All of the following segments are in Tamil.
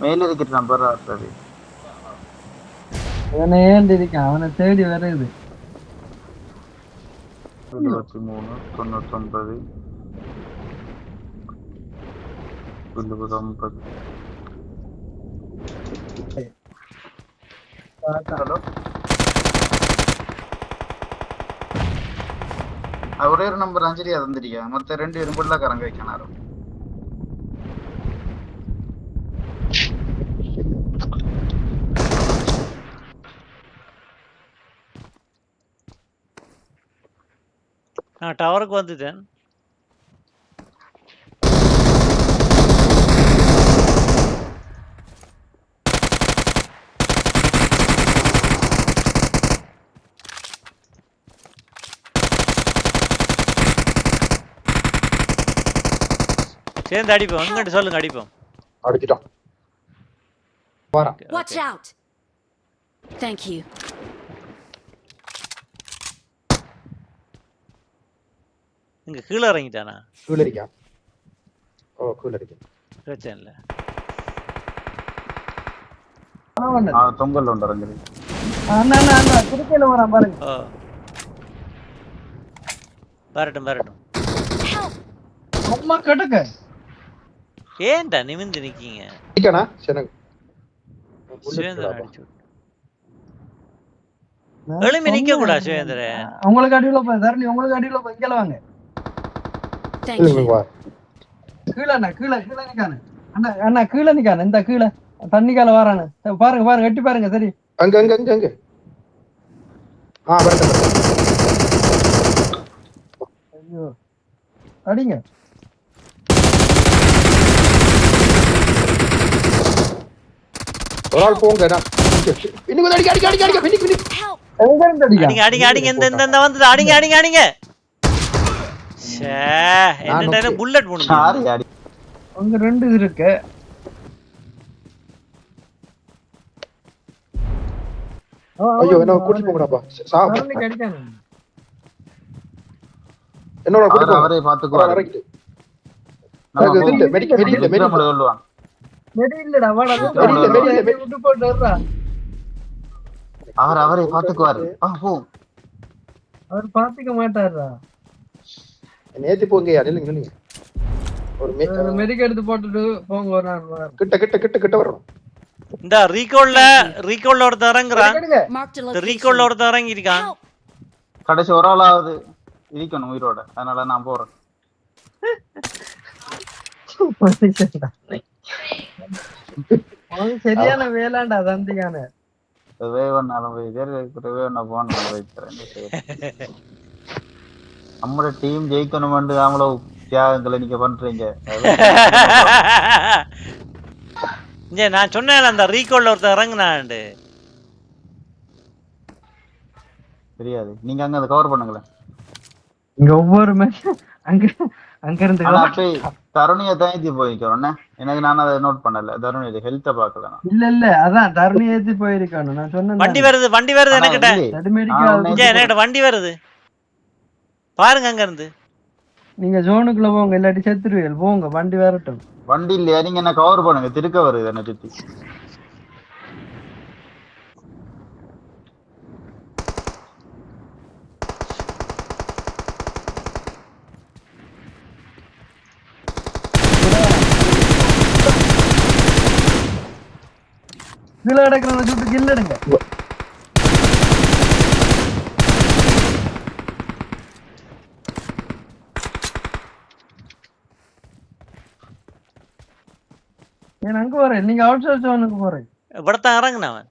மேல இருக்கிற நம்பர் ஆடுறது அவனை ஏன் இருக்கான் அவனை தேடி வருது இருபத்தி மூணு தொண்ணூத்தொன்பது எழுபது ஐம்பது ஹலோ ஒரே ஒரு நம்பர் அஞ்சலியா தந்திருக்கா மொத்த ரெண்டு இரும்புள்ள கரங்க வைக்கணும் நான் டவருக்கு வந்துட்டேன் சேர்ந்து அடிப்போம் எங்கிட்ட சொல்லுங்க அடிப்போம் அடிச்சிட்டான் வாரான் Watch out! Thank இங்க கீழே இறங்கிட்டானா? கீழே இருக்கான் ஓ கீழே இருக்கேன் பிரச்சனை இல்லை தொங்கல் உண்டு அஞ்சலி அண்ணா அண்ணா அண்ணா திருக்கையில வரான் பாருங்க. ஓ. வரட்டும் வரட்டும். அம்மா கட்டுக்க ஏன்டா நிமிந்து நிக்கீங்க? சுவேந்திரன் அடிச்சு விட்டு. எழும்பி நிக்க கூடாது சுவேந்திரன் உங்களுக்கு அடியில போய் தரணி உங்களுக்கு அடியில போய் இங்கே வாங்க. கீழே அண்ணா கீழே கீழே நிக்கானு. அண்ணா அண்ணா கீழே நிக்கானு இந்த கீழே. தண்ணி கால வாரானு. பாருங்க பாருங்க எட்டி பாருங்க சரி. அங்க அங்க அங்க அங்க. ஆ வரட்டும். ஐயோ. அடிங்க. ஒரு ஆள் போங்க இன்னும் அடிக்க அடிக்க அடிக்க அடிக்க அடிங்க அடிக்க அடிங்க அடிங்க இந்த இந்த இந்த வந்தது. அடிங்க அடிங்க அடிங்க. என்னடா. புல்லட் யாரு அடி. அங்க ரெண்டு இருக்கு. ஐயோ என்ன கூட்டி போங்கடாப்பா சா என்னோட கூட்டி அவர் போங்க அவரே சொல்லுவான் இல்லடா வாடா வெடி. விட்டு போட்டு வர்றா. அவர் அவரே பாத்துக்குவாரு ஆ போ. அவர் பாத்துக்க மாட்டாருடா நேத்தி போங்க நில்லுங்க நில்லுங்க. ஒரு மெ- மெடிக்க எடுத்து போட்டுட்டு போங்க ஒரு. கிட்ட கிட்ட கிட்ட கிட்ட வரணும் இந்த ரீகோல்ல ரீகோல்ல ஒருத்தர் இறங்குறான். ரீகோல்ல ஒருத்தர் இறங்கி இருக்கான்! கடைசி ஒரு ஆளாவது இருக்கணும் உயிரோட. அதனால நான் போறேன். சரியான வேளாண்டா தந்திக்கான வேவனாலும் போய் வேவனா போன வைக்கிறேன் நம்மளோட டீம் ஜெயிக்கணும்னு அவ்வளவு தியாகங்களை நீங்க பண்றீங்க இங்க நான் சொன்னேன்ல அந்த ரீகோல்ல ஒருத்தர் இறங்குனான்டு தெரியாது நீங்க அங்க அதை கவர் பண்ணுங்களேன் இங்க ஒவ்வொரு மேட்சும் அங்க அங்க இருந்து தருணியை தயத்தி போய்க்கிறோம் எனக்கு நான் அதை நோட் பண்ணல தருணி ஹெல்த்த பாக்கல இல்ல இல்ல அதான் தரணி ஏத்தி போயிருக்கானு நான் சொன்னேன் வண்டி வருது வண்டி வருது எனக்கிட்ட வண்டி வருது பாருங்க அங்க இருந்து நீங்க ஜோனுக்குள்ள போங்க இல்லாட்டி செத்துருவீங்க. போங்க வண்டி வரட்டும் வண்டி இல்லையா? நீங்க என்ன கவர் பண்ணுங்க? திருக்க வருது என்ன சுத்தி. கீழே கிடக்குறவன சுட்டு கில்லிடுங்க ஏன் அங்க வரேன் நீங்க அவுட் சோர்ஸ் ஜோனுக்கு போறேன். இவ்வளத்தான் இறங்குனவன்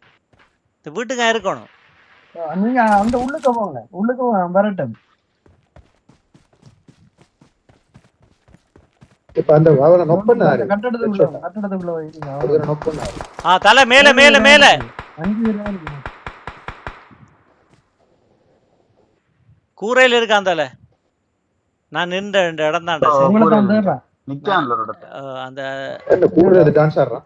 இந்த வீட்டுக்கு இருக்கணும். நீங்க அந்த உள்ளுக்க போங்க. உள்ளுக்க போங்க, வரட்டும். இப்ப அந்த அவனை நொப் பண்ணாரு கட்டடத்துக்குள்ள கட்டடத்துக்குள்ள வைங்க. அவரை நொப் பண்ணாரு ஆ தலை மேல மேல மேல. அஞ்சு பேரா இருக்கு கூரையில இருக்கான் தலை. நான் நின்ற இந்த இடம் தான் நிக்கான்ல ஒரு அந்த என்ன கூட அது டான்ஸ் ஆடுறான்.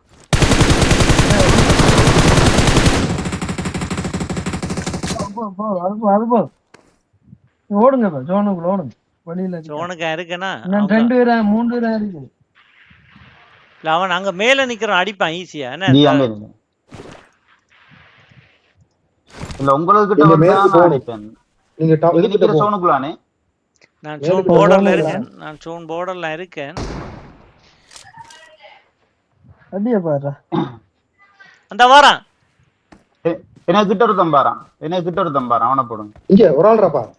ஓடுங்க ஜோனுக்குள்ள ஓடுங்க. இருக்கேனா இன்னும் ரெண்டு பேரா மூணு பேரா இருக்கு. இல்ல அவன் அங்க மேல நிக்கிறான் அடிப்பான் ஈஸியா என்ன இல்ல உங்களுக்கு கிட்ட நீங்க நான் போய் போர்டர்ல? இருக்கேன். நான் சோன் போர்டர்ல இருக்கேன். அடிய பாரு. அந்த வாரான் எ- எனக்கு கிட்ட ஒருத்தன் பாறான். எனக்கு கிட்ட ஒருத்தன் பாறான். அவனை போடுங்க இங்க ஒரு ஆள்றாப்பா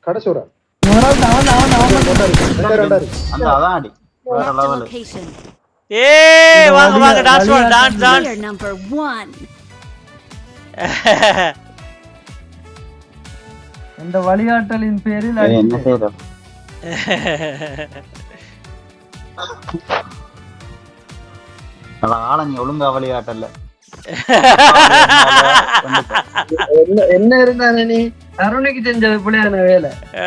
கடைசி ஒரு ஆள். அவன் அவன் அவன் அந்த அதான் அடி. வேற லெவல். ஏய் வாங்க வாங்க டான்ஸ் டான்ஸ் number one. இந்த வழிகாட்டலின் பேரில் என்ன அடிச்சு செய்யற நல்லா ஆள நீ ஒழுங்கா விளையாட்டல்ல என்ன என்ன இருந்தானே நீ? அருணுக்கு செஞ்சது புள்ளையான வேலை.